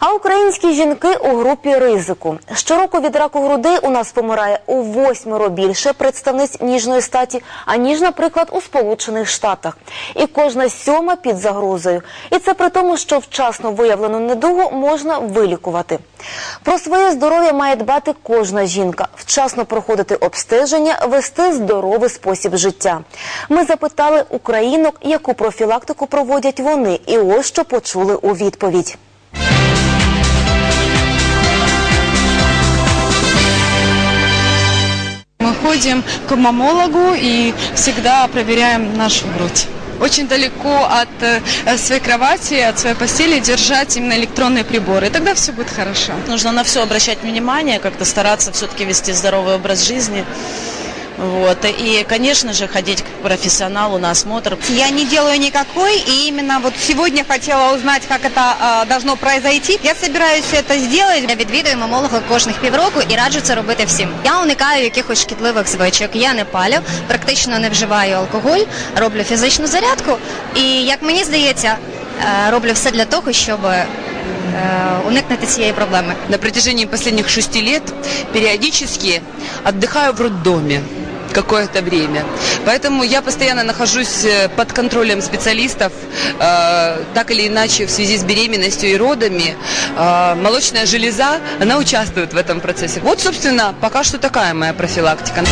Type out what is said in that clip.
А українські жінки у групі ризику. Щороку від раку грудей у нас помирає у восьмеро більше представниць ніжної статі, аніж, наприклад, у Сполучених Штатах. І кожна сьома під загрозою. І це при тому, що вчасно виявлену недугу можна вилікувати. Про своє здоров'я має дбати кожна жінка, вчасно проходити обстеження, вести здоровий спосіб життя. Ми запитали українок, яку профілактику проводять вони, і ось що почули у відповідь. ходим к мамологу и всегда проверяем нашу грудь. Очень далеко от э, своей кровати, от своей постели держать именно электронные приборы. И тогда все будет хорошо. Нужно на все обращать внимание, как-то стараться все-таки вести здоровый образ жизни. Вот. И, конечно же, ходить к профессионалу на осмотр. Я не делаю никакой, и именно вот сегодня хотела узнать, как это а, должно произойти. Я собираюсь это сделать. Я відвідую мамолога кожних півроку і раджу це робити всім. Я уникаю якихось шкідливих звичок. Я не палю, практично не вживаю алкоголь, роблю фізичну зарядку. І як мені здається, е, роблю все для того, щоб е, уникнути цієї проблеми. на протяжении последних шести лет периодически отдыхаю в роддоме какое-то время. Поэтому я постоянно нахожусь э, под контролем специалистов, э, так или иначе в связи с беременностью и родами. Э, молочная железа, она участвует в этом процессе. Вот, собственно, пока что такая моя профилактика.